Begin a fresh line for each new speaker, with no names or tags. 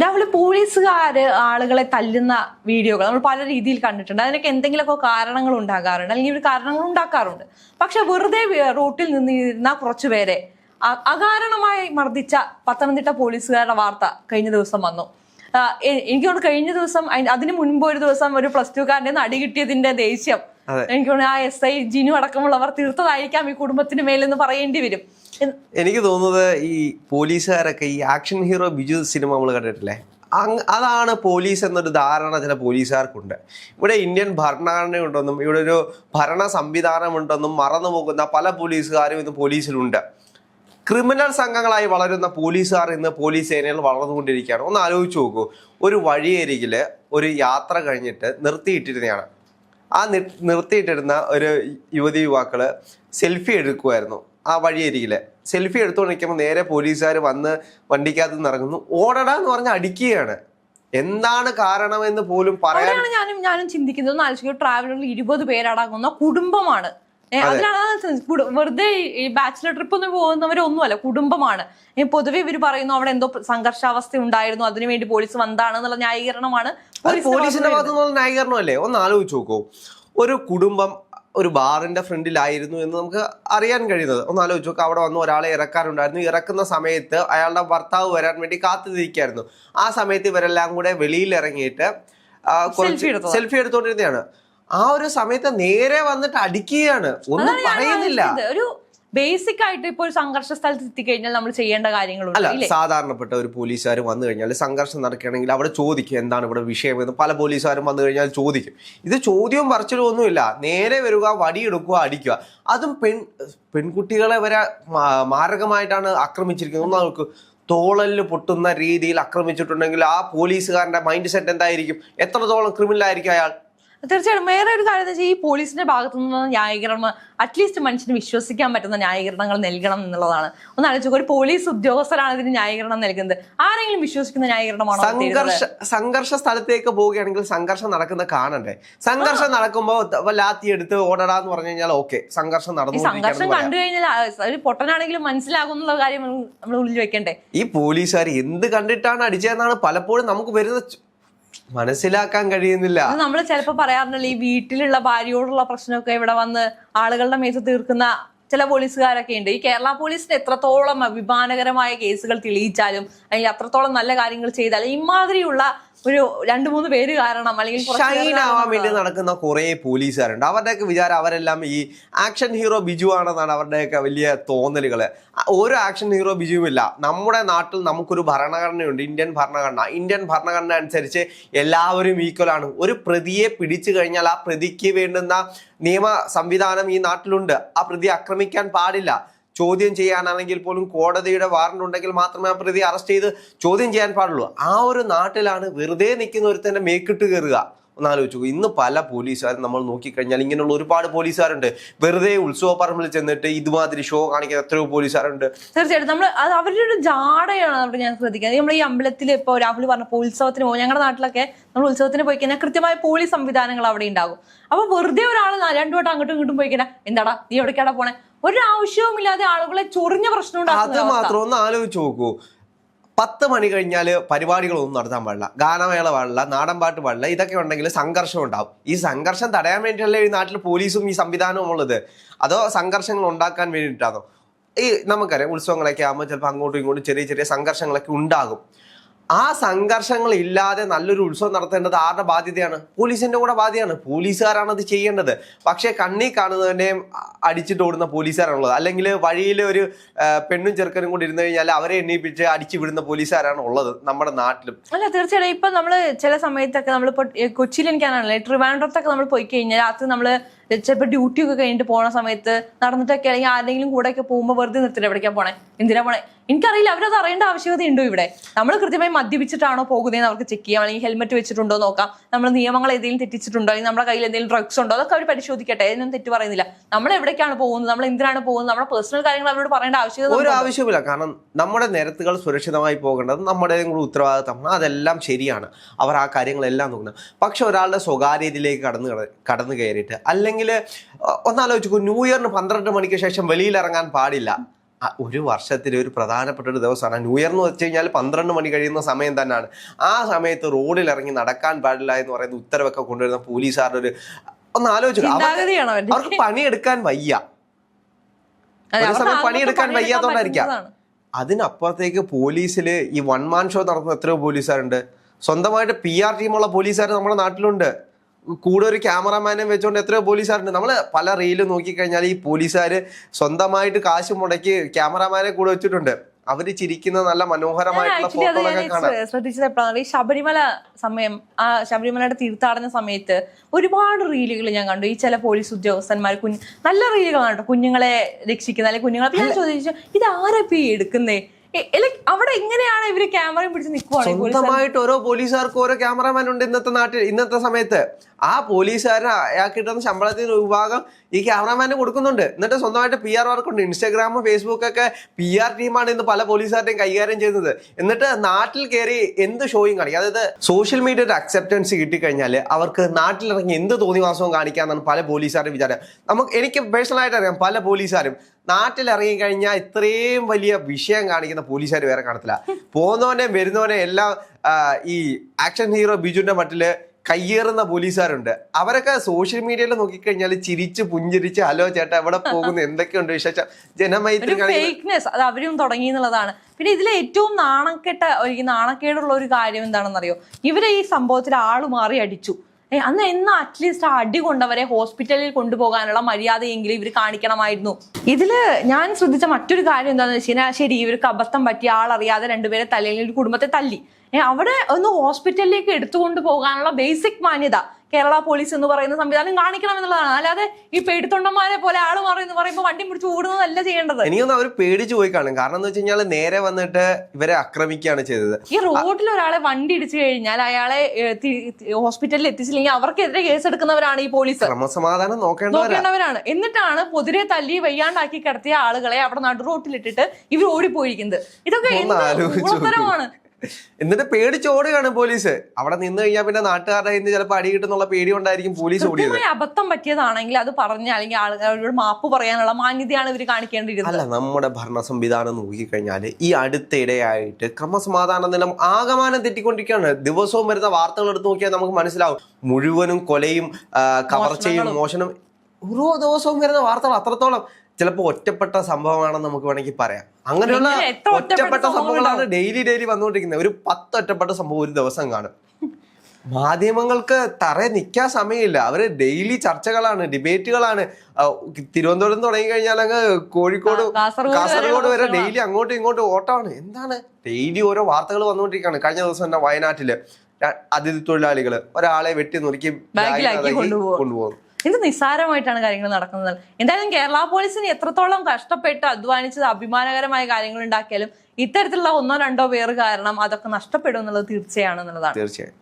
രാഹുൽ പോലീസുകാര് ആളുകളെ തല്ലുന്ന വീഡിയോകൾ നമ്മൾ പല രീതിയിൽ കണ്ടിട്ടുണ്ട്. അതിനൊക്കെ എന്തെങ്കിലുമൊക്കെ കാരണങ്ങൾ ഉണ്ടാകാറുണ്ട്. അല്ലെങ്കിൽ ഒരു കാരണങ്ങൾ ഉണ്ടാക്കാറുണ്ട്. പക്ഷെ വെറുതെ റോട്ടിൽ നിന്നിരുന്ന കുറച്ചു പേരെ അകാരണമായി മർദ്ദിച്ച പത്തനംതിട്ട പോലീസുകാരുടെ വാർത്ത കഴിഞ്ഞ ദിവസം വന്നു. എനിക്ക് തോന്നുന്നു കഴിഞ്ഞ ദിവസം അതിന് മുൻപ് ഒരു ദിവസം ഒരു പ്ലസ് ടുക്കാരന്റെ അടി കിട്ടിയതിന്റെ ദേഷ്യം. എനിക്ക് തോന്നുന്നു ആ എസ് ഐ ജിനു അടക്കമുള്ളവർ തീർത്തതായിരിക്കാം ഈ കുടുംബത്തിന് മേലെന്ന് പറയേണ്ടി വരും.
എനിക്ക് തോന്നുന്നത് ഈ പോലീസുകാരൊക്കെ ഈ ആക്ഷൻ ഹീറോ ബിജു സിനിമ നമ്മൾ കണ്ടിട്ടില്ലേ? അതാണ് പോലീസ് എന്നൊരു ധാരണ ചില പോലീസുകാർക്കുണ്ട്. ഇവിടെ ഇന്ത്യൻ ഭരണഘടനയുണ്ടെന്നും ഇവിടെ ഒരു ഭരണ സംവിധാനമുണ്ടെന്നും മറന്നു പോകുന്ന പല പോലീസുകാരും ഇന്ന് പോലീസിലുണ്ട്. ക്രിമിനൽ സംഘങ്ങളായി വളരുന്ന പോലീസുകാർ ഇന്ന് പോലീസ് സേനയിൽ വളർന്നുകൊണ്ടിരിക്കുകയാണ്. ഒന്ന് ആലോചിച്ച് നോക്കൂ. ഒരു വഴിയരികിൽ ഒരു യാത്ര കഴിഞ്ഞിട്ട് നിർത്തിയിട്ടിരുന്നതാണ് ആ നിർത്തിയിട്ടിരുന്ന ഒരു യുവതി യുവാക്കൾ സെൽഫി എടുക്കുമായിരുന്നു ആ വഴിയരികിൽ. സെൽഫി എടുത്തുകൊണ്ട് നിൽക്കുമ്പോൾ നേരെ പോലീസുകാർ വന്ന് വണ്ടിക്കകത്ത് നിന്ന് ഇറങ്ങുന്നു. ഓടടാ എന്ന് പറഞ്ഞ് അടിക്കുകയാണ്. എന്താണ് കാരണമെന്ന് പോലും പറയാൻ
അവിടെയാണ് ഞാനും ഞാനും ചിന്തിക്കുന്നത്. ഒന്ന് ആലോചിക്കും ട്രാവലറിൽ ഇരുപത് പേരടങ്ങുന്ന കുടുംബമാണ്. ഏ, അതിലാണ് കുടു- വെറുതെ ഈ ബാച്ചിലർ ട്രിപ്പ് ഒന്നും പോകുന്നവരൊന്നുമല്ല കുടുംബമാണ്. ഈ പൊതുവെ ഇവർ പറയുന്നു അവിടെ എന്തോ സംഘർഷാവസ്ഥ ഉണ്ടായിരുന്നു അതിനുവേണ്ടി പോലീസ് വന്നതാണ് എന്നുള്ള ന്യായീകരണമാണ്
അത്
പോലീസിന്റെ
ഭാഗത്തുനിന്നുള്ള
ന്യായീകരണം
ഭാഗത്തു നിന്നുള്ള ന്യായീകരണമല്ലേ? ഒന്ന് ആലോചിച്ച് നോക്കൂ. ഒരു കുടുംബം ഒരു ബാറിന്റെ ഫ്രണ്ടിലായിരുന്നു എന്ന് നമുക്ക് അറിയാൻ കഴിയുന്നത്. ഒന്ന് ആലോചിച്ച് നോക്കുക അവിടെ വന്ന് ഒരാളെ ഇറക്കാനുണ്ടായിരുന്നു. ഇറക്കുന്ന സമയത്ത് അയാളുടെ ഭർത്താവ് വരാൻ വേണ്ടി കാത്തിരിക്കുകയായിരുന്നു ആ സമയത്ത് ഇവരെല്ലാം കൂടെ വെളിയിൽ ഇറങ്ങിയിട്ട് കുറച്ച് സെൽഫി എടുത്തോണ്ടിരുന്നതാണ്. ആ ഒരു സമയത്ത് നേരെ വന്നിട്ട് അടിക്കുകയാണ്. ഒന്നും പറയുന്നില്ല.
ഒരു ബേസിക് ആയിട്ട് ഇപ്പോൾ ഒരു സംഘർഷ സ്ഥലത്ത് എത്തിക്കഴിഞ്ഞാൽ നമ്മൾ ചെയ്യേണ്ട കാര്യങ്ങളുണ്ട്
സാധാരണപ്പെട്ട ഒരു പോലീസുകാർ വന്നു കഴിഞ്ഞാൽ സംഘർഷം നടക്കുകയാണെങ്കിൽ അവിടെ ചോദിക്കും എന്താണ് ഇവിടെ വിഷയം എന്ന്. പല പോലീസുകാരും വന്നു കഴിഞ്ഞാൽ ചോദിക്കും. ഇത് ചോദ്യവും പറച്ചിലും ഒന്നുമില്ല. നേരെ വരിക വടിയെടുക്കുക അടിക്കുക. അതും പെൺ പെൺകുട്ടികളെ വരെ മാരകമായിട്ടാണ് ആക്രമിച്ചിരിക്കുന്നത്. ഒന്ന് നമുക്ക് തോളൽ പൊട്ടുന്ന രീതിയിൽ ആക്രമിച്ചിട്ടുണ്ടെങ്കിൽ ആ പോലീസുകാരന്റെ മൈൻഡ് സെറ്റ് എന്തായിരിക്കും? എത്രത്തോളം ക്രിമിനൽ ആയിരിക്കും അയാൾ?
തീർച്ചയായിട്ടും വേറെ ഒരു കാര്യം എന്ന് വെച്ചാൽ ഈ പോലീസിന്റെ ഭാഗത്തു നിന്ന് ന്യായീകരണം അറ്റ്ലീസ്റ്റ് മനുഷ്യന് വിശ്വസിക്കാൻ പറ്റുന്ന ന്യായീകരണങ്ങൾ നൽകണം എന്നുള്ളതാണ്. ഒന്ന് ആലോചിക്കുക ഒരു പോലീസ് ഉദ്യോഗസ്ഥരാണ് ഇതിന് ന്യായീകരണം നൽകുന്നത്. ആരെങ്കിലും വിശ്വസിക്കുന്ന ന്യായീകരണമാണോ
സംഘർഷ സംഘർഷ സ്ഥലത്തേക്ക് പോവുകയാണെങ്കിൽ സംഘർഷം നടക്കുന്നത് കാണണ്ടേ? സംഘർഷം നടക്കുമ്പോൾ ലാത്തി എടുത്ത് ഓടടാന്ന് പറഞ്ഞു കഴിഞ്ഞാൽ ഓക്കെ സംഘർഷം
നടന്നു സംഘർഷം കണ്ടു കഴിഞ്ഞാൽ ഒരു പൊട്ടനാണെങ്കിലും മനസ്സിലാകുന്നുള്ള കാര്യം നമ്മൾ ഉള്ളിൽ വെക്കണ്ടേ?
ഈ പോലീസുകാർ എന്ത് കണ്ടിട്ടാണ് അടിച്ചതെന്നാണ് പലപ്പോഴും നമുക്ക് വരുന്ന മനസ്സിലാക്കാൻ കഴിയുന്നില്ല.
നമ്മൾ ചിലപ്പോൾ പറയാറുണ്ടല്ലോ ഈ വീട്ടിലുള്ള ഭാര്യയോടുള്ള പ്രശ്നമൊക്കെ ഇവിടെ വന്ന് ആളുകളുടെ മേത്ത് തീർക്കുന്ന ചില പോലീസുകാരൊക്കെ ഉണ്ട്. ഈ കേരള പോലീസിന് എത്രത്തോളം അഭിമാനകരമായ കേസുകൾ തെളിയിച്ചാലും അല്ലെങ്കിൽ അത്രത്തോളം നല്ല കാര്യങ്ങൾ ചെയ്താലും ഇമാതിരിയുള്ള ഒരു രണ്ട് മൂന്ന് പേര് കാരണം അല്ലെങ്കിൽ
ഷൈൻ ആവാൻ വേണ്ടി നടക്കുന്ന കുറെ പോലീസുകാരുണ്ട്. അവരുടെയൊക്കെ വിചാരം അവരെല്ലാം ഈ ആക്ഷൻ ഹീറോ ബിജു ആണെന്നാണ് അവരുടെയൊക്കെ വലിയ തോന്നലുകൾ ഓരോ ആക്ഷൻ ഹീറോ ബിജുവും ഇല്ല നമ്മുടെ നാട്ടിൽ നമുക്കൊരു ഭരണഘടനയുണ്ട്. ഇന്ത്യൻ ഭരണഘടന. ഇന്ത്യൻ ഭരണഘടന അനുസരിച്ച് എല്ലാവരും ഈക്വൽ ആണ്. ഒരു പ്രതിയെ പിടിച്ചു കഴിഞ്ഞാൽ ആ പ്രതിക്ക് വേണ്ടുന്ന നിയമ സംവിധാനം ഈ നാട്ടിലുണ്ട്. ആ പ്രതി ആക്രമിക്കാൻ പാടില്ല. ചോദ്യം ചെയ്യാനാണെങ്കിൽ പോലും കോടതിയുടെ വാറണ്ട് ഉണ്ടെങ്കിൽ മാത്രമേ ആ പ്രതി അറസ്റ്റ് ചെയ്ത് ചോദ്യം ചെയ്യാൻ പാടുള്ളൂ. ആ ഒരു നാട്ടിലാണ് വെറുതെ നിൽക്കുന്ന ഒരുത്തന്റെ മേക്കിട്ട് കയറുക. ഒന്ന് ആലോചിച്ചു. ഇന്ന് പല പോലീസുകാരും നമ്മൾ നോക്കിക്കഴിഞ്ഞാൽ ഇങ്ങനെയുള്ള ഒരുപാട് പോലീസുകാരുണ്ട്. വെറുതെ ഉത്സവ പറമ്പിൽ ചെന്നിട്ട് ഇതുമാതിരി ഷോ കാണിക്കുന്ന എത്രയോ പോലീസുകാരുണ്ട്.
തീർച്ചയായിട്ടും. നമ്മൾ അത് അവരുടെ ഒരു ജാടയാണ് അവിടെ ഞാൻ ശ്രദ്ധിക്കുന്നത്. നമ്മൾ ഈ അമ്പലത്തിൽ ഇപ്പോൾ രാഹുൽ പറഞ്ഞ ഉത്സവത്തിന് പോകും ഞങ്ങളുടെ നാട്ടിലൊക്കെ നമ്മൾ ഉത്സവത്തിന് പോയി കഴിഞ്ഞാൽ കൃത്യമായ പോലീസ് സംവിധാനങ്ങൾ അവിടെ ഉണ്ടാകും അപ്പോൾ വെറുതെ ഒരാൾ രണ്ടു വട്ടം അങ്ങോട്ടും ഇങ്ങോട്ടും പോയി കഴിഞ്ഞാൽ എന്താടാ നീ എവിടേക്കാടാ പോണേ? ഒരു ആവശ്യവും ഇല്ലാതെ ആളുകളെ ചൊറിഞ്ഞ പ്രശ്നം
അത് മാത്രം ഒന്ന് ആലോചിച്ച് നോക്കൂ. പത്ത് മണി കഴിഞ്ഞാൽ പരിപാടികളൊന്നും നടത്താൻ പാടില്ല. ഗാനമേള പാടില്ല നാടൻപാട്ട് പാടില്ല ഇതൊക്കെ ഉണ്ടെങ്കിൽ സംഘർഷം ഉണ്ടാവും. ഈ സംഘർഷം തടയാൻ വേണ്ടിയല്ലേ ഈ നാട്ടിൽ പോലീസും ഈ സംവിധാനവും ഉള്ളത്? അതോ സംഘർഷങ്ങൾ ഉണ്ടാക്കാൻ വേണ്ടിയിട്ടാണോ? ഈ നമുക്കറിയാം ഉത്സവങ്ങളൊക്കെ ആകുമ്പോൾ ചിലപ്പോൾ അങ്ങോട്ടും ഇങ്ങോട്ടും ചെറിയ ചെറിയ സംഘർഷങ്ങളൊക്കെ ഉണ്ടാകും. ആ സംഘർഷങ്ങൾ ഇല്ലാതെ നല്ലൊരു ഉത്സവം നടത്തേണ്ടത് ആരുടെ ബാധ്യതയാണ്? പോലീസിന്റെ കൂടെ ബാധ്യതയാണ്. പോലീസുകാരാണ് അത് ചെയ്യേണ്ടത്. പക്ഷേ കണ്ണി കാണുന്നതിനെയും അടിച്ചിട്ട് ഓടുന്ന പോലീസുകാരാണുള്ളത് അല്ലെങ്കിൽ വഴിയിൽ ഒരു പെണ്ണും ചെറുക്കനും കൂടി ഇരുന്ന് കഴിഞ്ഞാൽ അവരെ എണ്ണീപ്പിച്ച് അടിച്ചു വിടുന്ന പോലീസുകാരാണ് ഉള്ളത് നമ്മുടെ നാട്ടിലും.
അല്ല തീർച്ചയായിട്ടും. ഇപ്പൊ നമ്മൾ ചില സമയത്തൊക്കെ നമ്മളിപ്പോ കൊച്ചിയിൽ എനിക്കാണല്ലേ ട്രിവാൻഡ്രത്തൊക്കെ നമ്മൾ പോയി കഴിഞ്ഞാൽ രാത്രി നമ്മൾ ചിലപ്പോൾ ഡ്യൂട്ടി ഒക്കെ കഴിഞ്ഞിട്ട് പോണ സമയത്ത് നടന്നിട്ടൊക്കെ അല്ലെങ്കിൽ ആരെങ്കിലും കൂടെ ഒക്കെ പോകുമ്പോൾ വെറുതെ നിർത്തില്ല എവിടേക്കാ പോണേ? എന്തിനാ പോണേ? എനിക്കറിയില്ല അവരത് അറിയേണ്ട ആവശ്യകത ഉണ്ടോ ഇവിടെ? നമ്മൾ കൃത്യമായി മദ്യപിച്ചിട്ടാണോ പോകുന്നതെന്ന് അവർക്ക് ചെക്ക് ചെയ്യാം. അല്ലെങ്കിൽ ഹെൽമെറ്റ് വെച്ചിട്ടുണ്ടോ നോക്കാം. നമ്മൾ നിയമങ്ങൾ ഏതെങ്കിലും തെറ്റിച്ചിട്ടുണ്ടോ? അല്ലെങ്കിൽ നമ്മുടെ കയ്യിൽ എന്തെങ്കിലും ഡ്രഗ്സ് ഉണ്ടോ? അതൊക്കെ അവർ പരിശോധിക്കട്ടെ. അതിനൊന്നും തെറ്റ് പറയുന്നില്ല. നമ്മൾ എവിടേക്കാണ് പോകുന്നത്? നമ്മൾ എന്തിനാണ് പോകുന്നത്? നമ്മുടെ പേഴ്സണൽ കാര്യങ്ങൾ അവരോട് പറയേണ്ട ആവശ്യകത
ഒരു ആവശ്യമില്ല കാരണം നമ്മുടെ നിരത്തുകൾ സുരക്ഷിതമായി പോകേണ്ടത് നമ്മുടെ കൂടി ഉത്തരവാദിത്തമാണ്. അതെല്ലാം ശരിയാണ്. അവർ ആ കാര്യങ്ങളെല്ലാം നോക്കുന്നത്. പക്ഷെ ഒരാളുടെ സ്വകാര്യതയിലേക്ക് കടന്നു കട- കടന്നു കയറിയിട്ട് അല്ലെങ്കിൽ ഒന്നാലോചിച്ചു ന്യൂ ഇയറിന് പന്ത്രണ്ട് മണിക്ക് ശേഷം വെളിയിൽ ഇറങ്ങാൻ പാടില്ല. ഒരു വർഷത്തിലെ ഒരു പ്രധാനപ്പെട്ട ഒരു ദിവസമാണ്. ന്യൂ ഇയർ എന്ന് വെച്ച് കഴിഞ്ഞാൽ പന്ത്രണ്ട് മണി കഴിയുന്ന സമയം തന്നെയാണ്. ആ സമയത്ത് റോഡിൽ ഇറങ്ങി നടക്കാൻ പാടില്ല എന്ന് പറയുന്ന ഉത്തരവൊക്കെ കൊണ്ടുവരുന്ന പോലീസുകാരുടെ ഒരു ഒന്ന് ആലോചിച്ചു. അവർക്ക് പണിയെടുക്കാൻ വയ്യ. ഒരു സമയം പണിയെടുക്കാൻ വയ്യാത്തോണ്ടായിരിക്കാം. അതിനപ്പുറത്തേക്ക് പോലീസിൽ ഈ വൺ മാൻ ഷോ നടത്തുന്ന എത്രയോ പോലീസുകാരുണ്ട്. സ്വന്തമായിട്ട് പി ആർ ടീമുള്ള പോലീസുകാർ നമ്മുടെ നാട്ടിലുണ്ട്. കൂടെ ഒരു ക്യാമറാമാനെ വെച്ചുകൊണ്ട് എത്രയോ പോലീസുകാരുണ്ട് നമ്മൾ പല റീലും നോക്കിക്കഴിഞ്ഞാൽ ഈ പോലീസുകാർ സ്വന്തമായിട്ട് കാശ് മുടക്കി ക്യാമറമാനെ കൂടെ വെച്ചിട്ടുണ്ട്. അവർ ചിരിക്കുന്ന നല്ല മനോഹരമായിട്ടുള്ള ഫോട്ടോകളൊക്കെ കാണാം.
ശ്രദ്ധിച്ചത് എപ്പോഴാണ്? ഈ ശബരിമല സമയം ആ ശബരിമലയുടെ തീർത്ഥാടന സമയത്ത് ഒരുപാട് റീലുകൾ ഞാൻ കണ്ടു. ഈ ചില പോലീസ് ഉദ്യോഗസ്ഥന്മാർ കുഞ്ഞ് നല്ല റീലുകളാണ് കേട്ടോ കുഞ്ഞുങ്ങളെ രക്ഷിക്കുന്ന അല്ലെങ്കിൽ കുഞ്ഞുങ്ങളെ. ഞാൻ ചോദിച്ചു ഇത് ആരാ ഇപ്പൊ ഈ എടുക്കുന്നേ? അവിടെ എങ്ങനെയാണ് ഇവർ ക്യാമറയും പിടിച്ച് നിൽക്കുവാണ്
സ്വന്തമായിട്ട് ഓരോ പോലീസുകാർക്ക് ഓരോ ക്യാമറമാൻ ഉണ്ട് ഇന്നത്തെ നാട്ടിൽ ഇന്നത്തെ സമയത്ത്. ആ പോലീസുകാരൻ അയാൾക്ക് കിട്ടുന്ന ശമ്പളത്തിന് ഒരു വിഭാഗം ഈ ക്യാമറാമാന് കൊടുക്കുന്നുണ്ട്. എന്നിട്ട് സ്വന്തമായിട്ട് പി ആർ വർക്കുണ്ട് ഇൻസ്റ്റാഗ്രാം ഫേസ്ബുക്ക് ഒക്കെ പി ആർ ടീമാണ് ഇന്ന് പല പോലീസുകാരുടെയും കൈകാര്യം ചെയ്യുന്നത്. എന്നിട്ട് നാട്ടിൽ കയറി എന്ത് ഷോയും കാണിക്കും അതായത് സോഷ്യൽ മീഡിയ ഒരു അക്സെപ്റ്റൻസ് കിട്ടിക്കഴിഞ്ഞാൽ അവർക്ക് നാട്ടിലിറങ്ങി എന്ത് തോന്നിവാസവും കാണിക്കാമെന്നാണ് പല പോലീസുകാരുടെ വിചാരം. നമുക്ക് എനിക്ക് പേഴ്സണലായിട്ട് അറിയാം പല പോലീസുകാരും നാട്ടിൽ ഇറങ്ങി കഴിഞ്ഞാൽ ഇത്രയും വലിയ വിഷയം കാണിക്കുന്ന പോലീസുകാർ വേറെ കാണത്തില്ല. പോകുന്നവനെ വരുന്നവനെ എല്ലാം ഈ ആക്ഷൻ ഹീറോ ബിജുവിന്റെ മട്ടിൽ കയ്യേറുന്ന പോലീസുകാരുണ്ട്. അവരൊക്കെ സോഷ്യൽ മീഡിയയിൽ നോക്കിക്കഴിഞ്ഞാൽ ചിരിച്ച് പുഞ്ചിരിച്ച് ഹലോ ചേട്ടാ എവിടെ പോകുന്നു? എന്തൊക്കെയുണ്ട് വിശേഷം? ജനമൈത്രി
ഫേക്ക്നെസ് അത് അവരും തുടങ്ങി എന്നുള്ളതാണ്. പിന്നെ ഇതിലെ ഏറ്റവും നാണക്കെട്ട നാണക്കേടുള്ള ഒരു കാര്യം എന്താണെന്നറിയോ? ഇവരെ ഈ സംഭവത്തിൽ ആൾ മാറി അടിച്ചു. അന്ന് എന്ന് അറ്റ്ലീസ്റ്റ് ആ അടി കൊണ്ടവരെ ഹോസ്പിറ്റലിൽ കൊണ്ടുപോകാനുള്ള മര്യാദയെങ്കിലും ഇവർ കാണിക്കണമായിരുന്നു. ഇതിൽ ഞാൻ ശ്രദ്ധിച്ച മറ്റൊരു കാര്യം എന്താണെന്ന് വെച്ച് കഴിഞ്ഞാൽ ശരി ഇവർക്ക് അബദ്ധം പറ്റി ആളറിയാതെ രണ്ടുപേരെ തലയിൽ കുടുംബത്തെ തല്ലി. അവിടെ ഒന്ന് ഹോസ്പിറ്റലിലേക്ക് എടുത്തുകൊണ്ട് പോകാനുള്ള ബേസിക് മാന്യത. കേരള പോലീസ് എന്ന് പറയുന്ന സംവിധാനം കാണിക്കണം എന്നുള്ളതാണ്. അല്ലാതെ ഈ പേടിത്തൊണ്ടന്മാരെ പോലെ ആൾ മാറി എന്ന് പറയുമ്പോൾ വണ്ടി പിടിച്ച് ഓടുന്നതല്ല ചെയ്യേണ്ടത്.
എനിക്കൊന്ന് അവർ പേടിച്ച് പോയി കാണും. കാരണം എന്ന് വെച്ച് കഴിഞ്ഞാൽ നേരെ വന്നിട്ട് ഇവരെ ആക്രമിക്കുകയാണ് ചെയ്തത്.
ഈ റോഡിൽ ഒരാളെ വണ്ടി ഇടിച്ചു കഴിഞ്ഞാൽ അയാളെ ഹോസ്പിറ്റലിൽ എത്തിച്ചില്ലെങ്കിൽ അവർക്കെതിരെ കേസ് എടുക്കുന്നവരാണ് ഈ പോലീസ്.
ക്രമസമാധാനം നോക്കേണ്ടവരാ.
നോക്കേണ്ടവരാണ്. എന്നിട്ടാണ് പൊതിരെ തല്ലി വയ്യാണ്ടാക്കി കിടത്തിയ ആളുകളെ അവിടെ നടു റോട്ടിലിട്ടിട്ട് ഇവർ ഓടിപ്പോയിരിക്കുന്നത്. ഇതൊക്കെ
ഉത്തരമാണ്
എന്ത്
എന്നിട്ട് പേടിച്ചോടുകയാണ് പോലീസ്. അവിടെ നിന്ന് കഴിഞ്ഞാൽ പിന്നെ നാട്ടുകാരുടെ കയ്യിൽ നിന്ന് ചിലപ്പോൾ അടി കിട്ടുന്നുള്ള പേടി കൊണ്ടായിരിക്കും പോലീസ് ഓടിയത്.
അബദ്ധം പറ്റിയതാണെങ്കിൽ അത് പറഞ്ഞ അല്ലെങ്കിൽ ആളുകളോട് മാപ്പ് പറയാനുള്ള മാന്യതയാണ് ഇവർ കാണിക്കേണ്ടിയിരുന്നത്.
അല്ല നമ്മുടെ ഭരണ സംവിധാനം നോക്കിക്കഴിഞ്ഞാൽ ഈ അടുത്തിടെയായിട്ട് ക്രമസമാധാന നിലം ആകമാനം തെറ്റിക്കൊണ്ടിരിക്കുകയാണ്. ദിവസവും വരുന്ന വാർത്തകൾ എടുത്ത് നോക്കിയാൽ നമുക്ക് മനസ്സിലാവും. മുഴുവനും കൊലയും കവർച്ചയും മോഷണം ഓരോ ദിവസവും വരുന്ന വാർത്തകൾ അത്രത്തോളം. ചിലപ്പോൾ ഒറ്റപ്പെട്ട സംഭവമാണെന്ന് നമുക്ക് വേണമെങ്കിൽ പറയാം. അങ്ങനെയുള്ള
ഒറ്റപ്പെട്ട
സംഭവങ്ങളാണ് ഡെയിലി ഡെയിലി വന്നുകൊണ്ടിരിക്കുന്നത്. ഒരു പത്ത് ഒറ്റപ്പെട്ട സംഭവം ഒരു ദിവസം കാണും. മാധ്യമങ്ങൾക്ക് തറ നിൽക്കാൻ സമയമില്ല. അവർ ഡെയിലി ചർച്ചകളാണ് ഡിബേറ്റുകളാണ് തിരുവനന്തപുരം തുടങ്ങി കഴിഞ്ഞാൽ അങ്ങ് കോഴിക്കോട്
കാസർഗോഡ്
വരെ ഡെയിലി അങ്ങോട്ടും ഇങ്ങോട്ടും ഓട്ടമാണ്. എന്താണ്? ഡെയിലി ഓരോ വാർത്തകൾ വന്നുകൊണ്ടിരിക്കുകയാണ്. കഴിഞ്ഞ ദിവസം തന്നെ വയനാട്ടിൽ അതിഥി തൊഴിലാളികൾ ഒരാളെ വെട്ടി നുറുക്കി കൊണ്ടുപോകും.
ഇത് നിസ്സാരമായിട്ടാണ് കാര്യങ്ങൾ നടക്കുന്നത്? എന്തായാലും കേരള പോലീസിന് എത്രത്തോളം കഷ്ടപ്പെട്ട് അധ്വാനിച്ചത് അഭിമാനകരമായ കാര്യങ്ങൾ ഉണ്ടാക്കിയാലും ഇത്തരത്തിലുള്ള ഒന്നോ രണ്ടോ പേര് കാരണം അതൊക്കെ നഷ്ടപ്പെടും എന്നുള്ളത് തീർച്ചയാണെന്നുള്ളതാണ്
തീർച്ചയായും.